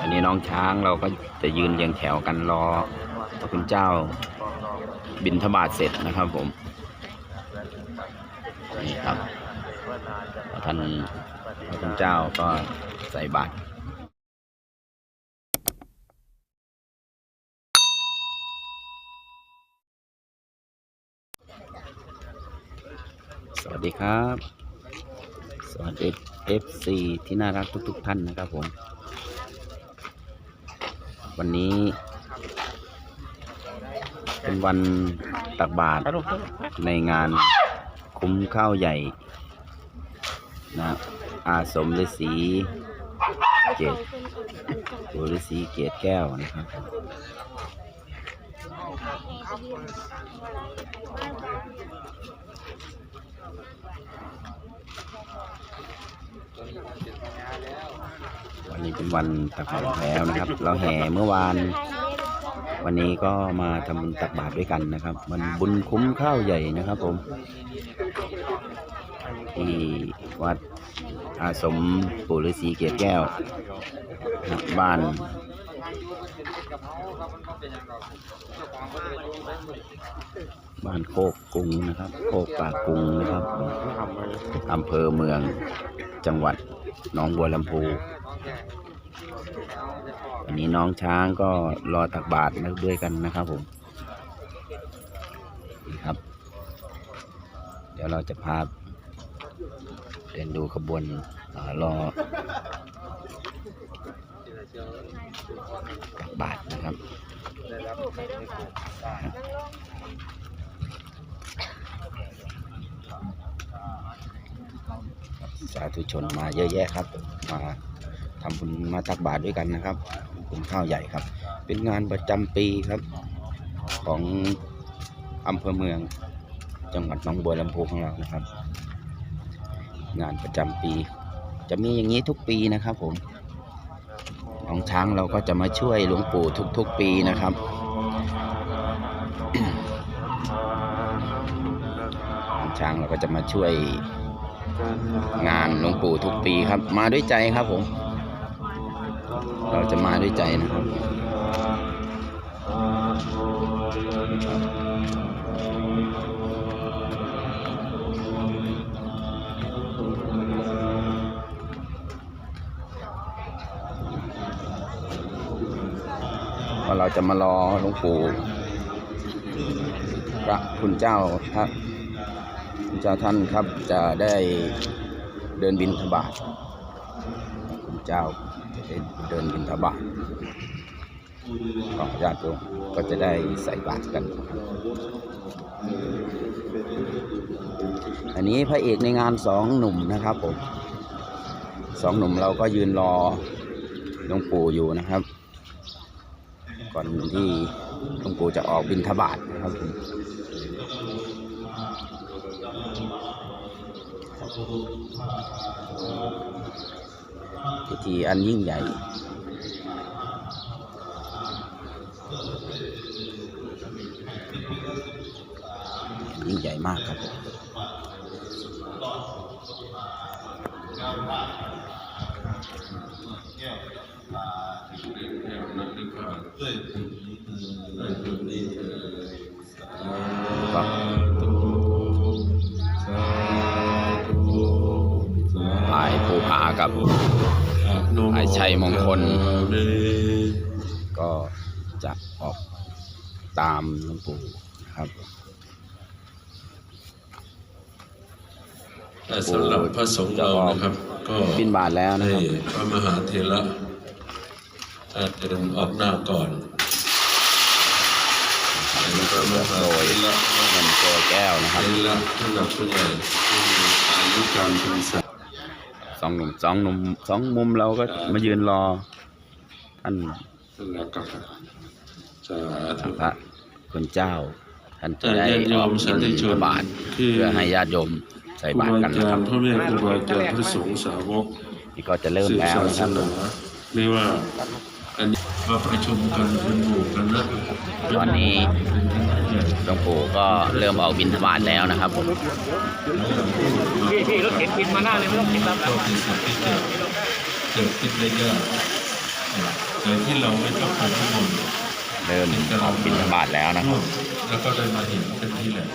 อันนี้น้องช้างเราก็จะยืนเรียงแถวกันรอพระคุณเจ้าบินทบาทเสร็จนะครับผมนี่ครับท่านพระคุณเจ้าก็ใส่บาตรสวัสดีครับ สวัสดี FC ที่น่ารักทุกๆท่านนะครับผม วันนี้ เป็นวันตักบาตรในงานคุ้มข้าวใหญ่นะอาสมฤาษีเกตปู่ฤาษีเกตแก้วนะครับ นี้เป็นวันตักบาตรแล้วนะครับ เราแห่เมื่อวาน วันนี้ก็มาทำบุญตักบาตรด้วยกันนะครับ มันบุญคุ้มข้าวใหญ่นะครับผมที่วัดอาสมปู่ฤาษีเกศแก้วบบ้านบ้านโคกกุงนะครับโคกปากกุงนะครับอำเภอเมืองจังหวัดหนองบัวลำพู วันนี้น้องช้างก็รอตักบาตรด้วยกันนะครับผมครับ เดี๋ยวเราจะพาเดินดูขบวนรอตักบาตรนะครับสาธุชนมาเยอะแยะครับ มาทำบุญมาตักบาตรด้วยกันนะครับ บุญข้าวใหญ่ครับ เป็นงานประจำปีครับ ของอำเภอเมือง จังหวัดหนองบัวลำพูของเรานะครับ งานประจำปี จะมีอย่างนี้ทุกปีนะครับ ผมของช้างเราก็จะมาช่วยหลวงปู่ทุก ๆ ปีนะครับของช้างเราก็จะมาช่วยงานหลวงปู่ทุกปีครับ มาด้วยใจครับผม เราจะมาด้วยใจนะครับว่าเราจะมารอหลวงปู่พระคุณเจ้าครับคุณเจ้าท่านครับจะได้เดินบินทบาทคุณเจ้า เดินบินทบาทของญาติโยมก็จะได้ใส่บาตรกัน อันนี้พระเอกในงานสองหนุ่มนะครับผมสองหนุ่มเราก็ยืนรอหลวงปู่อยู่นะครับ ก่อนที่หลวงปู่จะออกบินทบาทนะครับผม พิธีอันยิ่งใหญ่ยิ่งใหญ่มากครับ ชัยมงคล ก็จะออกตามหลวงปู่นะครับแต่สำหรับพระสงฆ์เรานะครับ ก็บินบาทแล้วนะให้ครับพระมหาเถระท่านเดินออกหน้าก่อนแล้วก็มหาโดยเถระเงินโกแก้วนะครับเถระท่านหลักผู้ใหญ่ที่มีอายุการเป็นศักดิ์ สองหนุ่มสองหนุ่มสองมุมเราก็มายืนรอท่านแล้วก็สาธุพระคุณเจ้า ท่านจะแต่ได้ญาติโยออกมบิสาธุนชนบาทคือเพื่อให้ญาติโยมใส่ครูบาตรบากันอานะคจารัรบย์พ่อแม่ครูบาอาจารย์พระสงฆ์สาวกนี่ก็จะเริ่มสืบแล้วศานะคสรับนาเรียกว่าอันนี้ มาประชุมกันเป็นหมู่กันนะตอนนี้หลวงปู่ก็เริ่มออกบินทบาทแล้วนะครับผมพี่พี่รถเข็นบินมาหน้าเลยไม่ต้องเข็นตามหลังเกิดขึ้นได้ยากโดยที่เราไม่ต้องไปที่มนเริ่มออกบินบาตแล้วนะครับแล้วก็ได้มาเห็นเป็นที่แหละ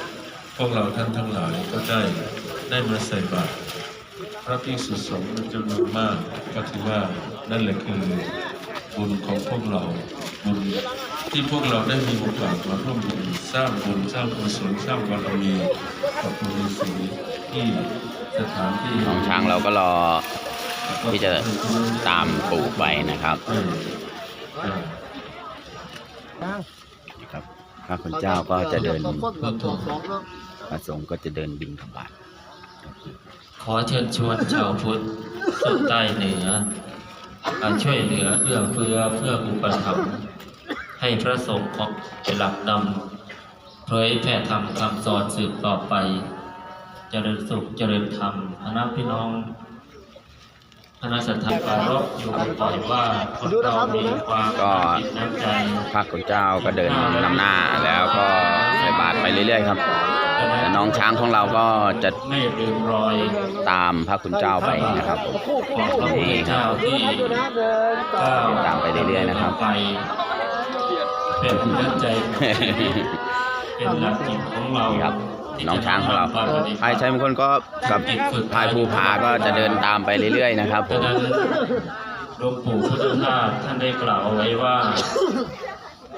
พวกเราท่านทั้งหลายก็ได้ได้มาใส่บาตรพระภิกษุสงฆ์จำนวนมากก็ถือว่านั่นแหละคือ บุญของพวกเราบุญที่พวกเราได้มีโอกาสมาร่วมบุญสร้างบุญสร้างกุศลสร้างบารมีกับบุญศรีที่สถานที่น้องช้างเราก็รอที่จะตามปู่ไปนะครับเออเออครับพระคุณเจ้าก็จะเดินพระธงพระสงฆ์ก็จะเดินบินธบาตขอเชิญชวนชาวพุทธสุดใต้เหนือ การช่วยเหลือเอื้อเฟื้อเพื่ออุปถัมภ์ให้พระสงฆ์ของเป็นหลักนำเผยแผ่ธรรมคำสอนสืบต่อไป เจริญสุขเจริญธรรมคณะพี่น้องคณะสัตยาปารกอยู่บ่อยว่าคนเรามีความก็น้ำใจพระคุณเจ้าก็เดินนำหน้าแล้วก็ใส่บาตรไปเรื่อยๆครับ แต่น้องช้างของเราก็จะไม่ลืมรอยตามพระคุณเจ้าไปนะครับผมของพระพุทธเจ้าที่ก้าวตามไปเรื่อยๆนะครับไปเป็นเรื่องใจเป็นหลักจิตของเรานี่ครับน้องช้างของเราที่จะนำมปฏิบัติพายชัยมงคลก็กับพายภูผาก็จะเดินตามไปเรื่อยๆนะครับผฉะมนั้นหลวงปู่พุทธทาสท่านได้กล่าวเอาไว้ว่า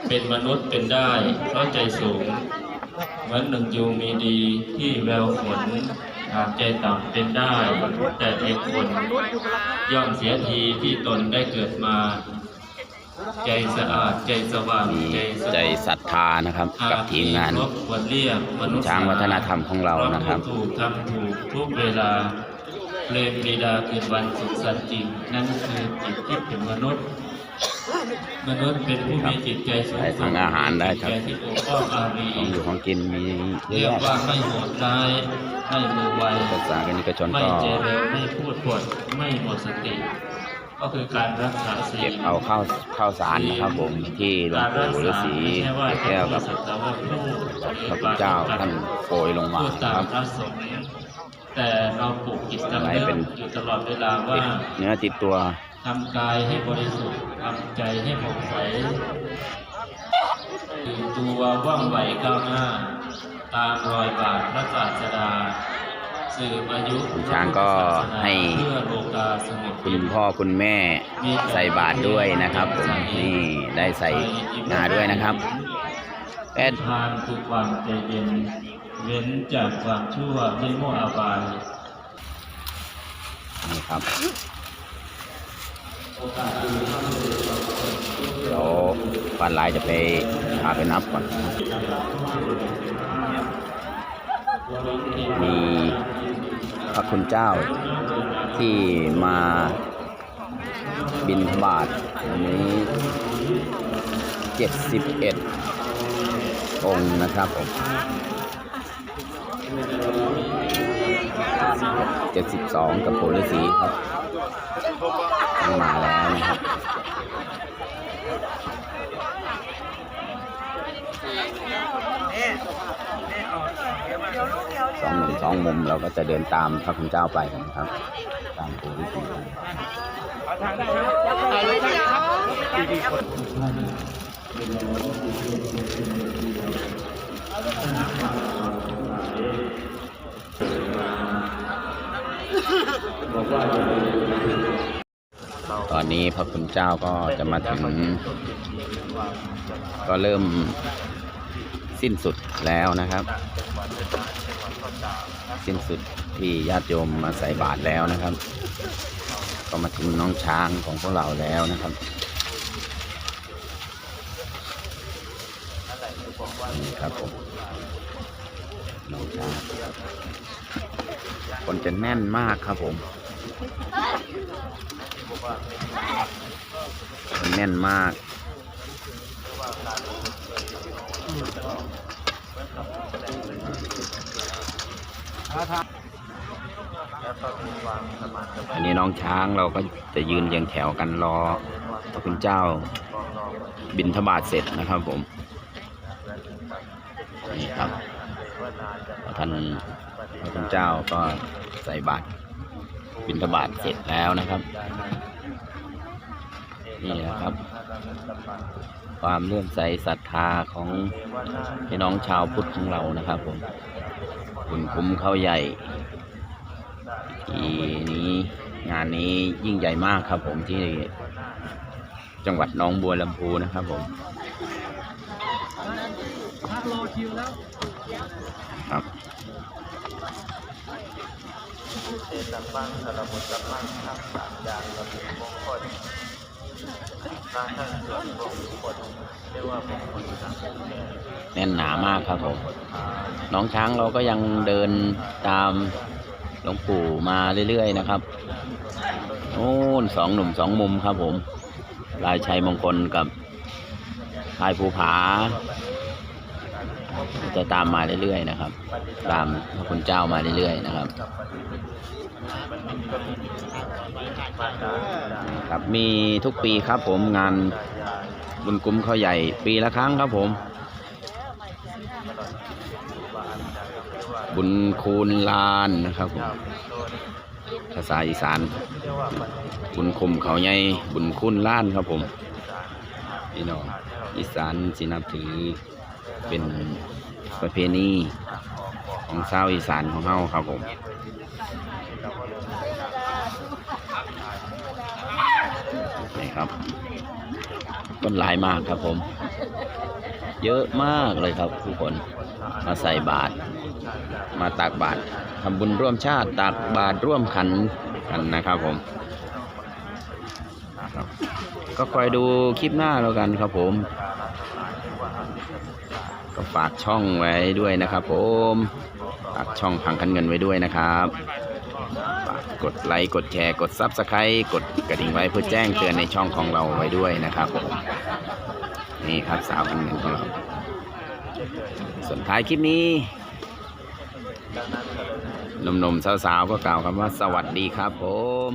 เป็นมนุษย์เป็นได้เพราะใจสูง เหมือนหนึ่งยูงมีดีที่แววฝนหากใจต่ำเป็นได้ แต่เอกคนย่อมเสียทีที่ตนได้เกิดมา ใจสะอาดใจสว่างมีใจสงบ ใจศรัทธานะครับ กับทีมงานหกควรเรียกมนุษย์ช้างวัฒนธรรมของเรานะครับเพาะผู้ถูกทำถูกทุกเวลาเพลงบิดาคืนวันสุขสันต์จริงนั่นคือจิตที่เป็นมนุษย์ มนุษย์เป็นผู้มีจิตใจสูงได้สุทั้ดงอาหารได้ทั้งจิตใจที่ปกป้องอารีของอยู่ของกินมีเยเรียอะกแยะว่าไม่โหดร้ายไม่มือไว ภาษาคณิกชนไม่ก็ เจริญไม่พูดปดไม่หมดสติ ก็คือการรักษาศีลเก็บเอาข้าวข้าวสารนะครับผมที่หลวงปู่ฤาษีแก้วกับพระพุทธเจ้าท่านโปรยลงมาพูดนะตาคมรับ พระสงฆ์แต่เราปลูกจิตสำไว้นึกเป็นอยู่ตลอดเวลาว่าติดเนื้อติดตัว ทำกายให้บริสุทธิ์ทำใจให้ผ่องใสตื่นตัวว่องไวก้าวหน้า ตามรอยบาทพระศาสดาสืบอายุคุณช้างก็ให้เพื่อโลกาสงบคุณพ่อคุณแม่ใส่บาตรด้วยนะครับผมนี่ได้ใส่งาด้วยนะครับแอดทานคือความใจเย็นเว้นจากความชั่วไม่มั่วอบายนี่ครับ เดี๋ยวปันลายจะไปพาไปนับก่อน มีพระคุณเจ้าที่มาบินทบาทวันนี้เจ็ดสิบเอ็ดองค์นะครับผม เจ็ดสิบสองกับโพลิสีครับมาแล้วนะครับสองมุมสองมุมเราก็จะเดินตามพระคุณเจ้าไปนะครับ ตามตัววิธี ตอนนี้พระคุณเจ้าก็จะมาถึง ก็เริ่มสิ้นสุดแล้วนะครับ สิ้นสุดที่ญาติโยมมาใส่บาตรแล้วนะครับ ก็มาถึงน้องช้างของพวกเราแล้วนะครับนี่ครับผมน้องช้าง คนจะแน่นมากครับผมคนแน่นมากอันนี้น้องช้างเราก็จะยืนเรียงแถวกันรอพระคุณเจ้าบินทบาทเสร็จนะครับผม นี่ครับท่านพระคุณเจ้าก็ ใส่บาตรบินทบาทเสร็จแล้วนะครับ นี่แหละครับ ความเลื่อมใสศรัทธาของพี่น้องชาวพุทธของเรานะครับผมบุญคุ้มเข้าใหญ่ทีนี้งานนี้ยิ่งใหญ่มากครับผมที่จังหวัดหนองบัวลำพูนะครับผมครับ เตตัมมังสารบุตรมังทั้งสามอย่างระเบียบมงคลมาทั้งส่วนมงคลเรียกว่ามงคลสามแน่นหนามากครับผมน้องช้างเราก็ยังเดินตามหลวงปู่มาเรื่อยๆนะครับโอ้นสองหนุ่มสองมุมครับผมลายชัยมงคลกับลายภูผา จะตามมาเรื่อยๆนะครับ ตามพระคุณเจ้ามาเรื่อยๆนะครับครับมีทุกปีครับผมงานบุญกุมเขาใหญ่ปีละครั้งครับผม บุญคูณลานนะครับผมภาษาอีสาน บุญคุมเขาใหญ่บุญคูณล้านครับผมพี่น้องอีสานสินับถือ เป็นประเพณีของชาวอีสานของเฮาครับผมนี่ครับต้นหลายมากครับผม เยอะมากเลยครับทุกคนมาใส่บาตรมาตักบาตรทำบุญร่วมชาติตักบาตรร่วมขันกันนะครับผมก็คอยดูคลิปหน้าแล้วกันครับผม ก็ฝากช่องไว้ด้วยนะครับผมฝากช่องพังคันเงินไว้ด้วยนะครับฝากกดไลค์กดแชร์กดซับสไครต์กดกระดิ่งไว้เพื่อแจ้งเตือนในช่องของเราไว้ด้วยนะครับผมนี่ครับสาวคันเงินของเราส่วนท้ายคลิปนี้หนุ่มๆสาวๆก็กล่าวคำว่าสวัสดีครับผม